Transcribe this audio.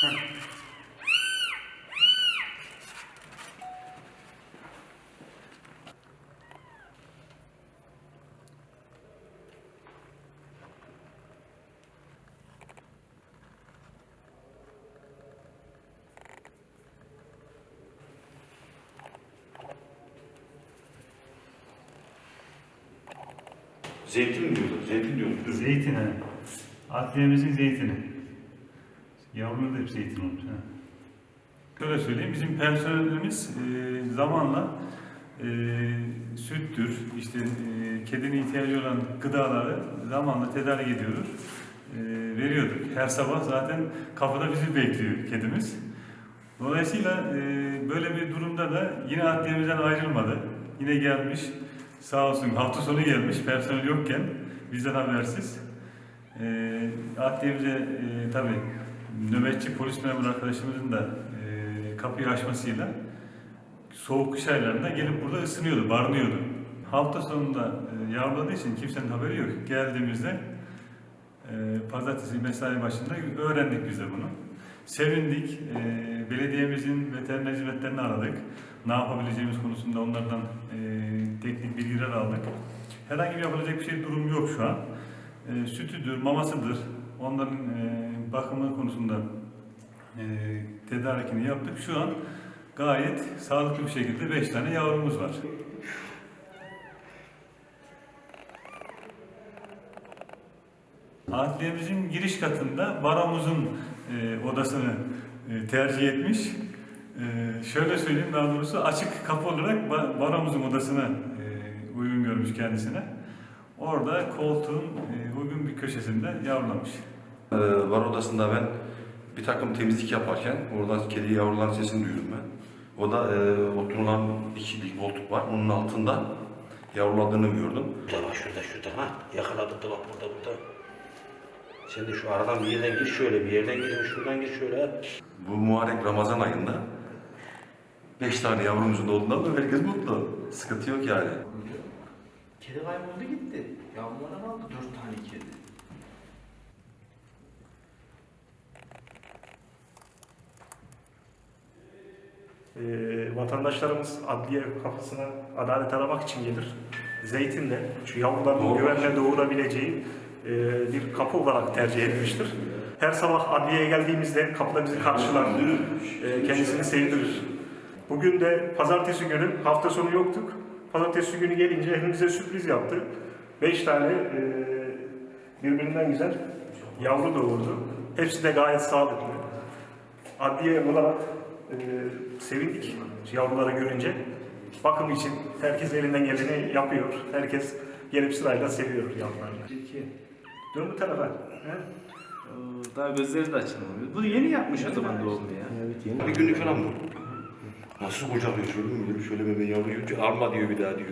Thank you. Zeytin mi diyorlar? Zeytin diyorlar. Zeytin he. Adliyemizin zeytini. Yavruları da hep zeytin olmuş. He. Şöyle söyleyeyim, bizim personelimiz e, zamanla e, süttür, işte e, kedinin ihtiyacı olan gıdaları zamanla tedarik ediyoruz. E, veriyorduk. Her sabah zaten kapıda bizi bekliyor kedimiz. Dolayısıyla e, böyle bir durumda da yine adliyemizden ayrılmadı. Yine gelmiş, sağ olsun hafta sonu gelmiş personel yokken bizden habersiz. E, adliyemize e, tabii nöbetçi polis memuru arkadaşımızın da e, kapıyı açmasıyla soğuk kış aylarında gelip burada ısınıyordu, barınıyordu. Hafta sonunda e, yavruladığı için kimsenin haberi yok. Geldiğimizde e, pazartesi mesai başında öğrendik biz de bunu. Sevindik. E, belediyemizin veteriner hizmetlerini aradık. Ne yapabileceğimiz konusunda onlardan e, teknik bilgiler aldık. Herhangi bir yapılacak bir şey durum yok şu an. E, sütüdür, mamasıdır. Onların e, bakımı konusunda e, tedarikini yaptık. Şu an gayet sağlıklı bir şekilde 5 tane yavrumuz var. Adliyemizin giriş katında baramuzun e, odasını e, tercih etmiş. E, şöyle söyleyeyim daha doğrusu açık kapı olarak ba- baramuzun odasına e, uygun görmüş kendisine. Orada koltuğun e, uygun bir köşesinde yavrulamış. Ee, var odasında ben bir takım temizlik yaparken oradan kedi yavruların sesini duydum ben. O da e, oturulan iki bir koltuk var. Onun altında yavruladığını gördüm. Burada bak şurada şurada ha yakaladık da bak burada burada. De şu aradan bir yerden gir şöyle bir yerden gir şuradan gir şöyle. Bu mübarek Ramazan ayında beş tane yavrumuzun olduğundan da herkes mutlu. Sıkıntı yok yani. Kedi kayboldu gitti. Yavrulara kaldı dört tane kedi. Ee, vatandaşlarımız adliye kapısına adalet aramak için gelir. Zeytinle şu yavruların Doğru. güvenle doğurabileceği bir kapı olarak tercih etmiştir. Her sabah adliyeye geldiğimizde kapıda bizi karşılar, e, kendisini sevdirir. Bugün de pazartesi günü, hafta sonu yoktuk. Pazartesi günü gelince evimize sürpriz yaptı. Beş tane e, birbirinden güzel yavru doğurdu. Hepsi de gayet sağlıklı. Adliye olarak e, sevindik yavruları görünce. Bakım için herkes elinden geleni yapıyor. Herkes gelip sırayla seviyor yavrularını. Dön bu tarafa. He? Oo, Daha gözleri de açılmıyor. Bu yeni yapmış o zaman doğumlu ya. Bir günlük falan bu. Nasıl kucaklıyor şöyle mi? Şöyle mi ben yavru görünce alma diyor bir daha diyor.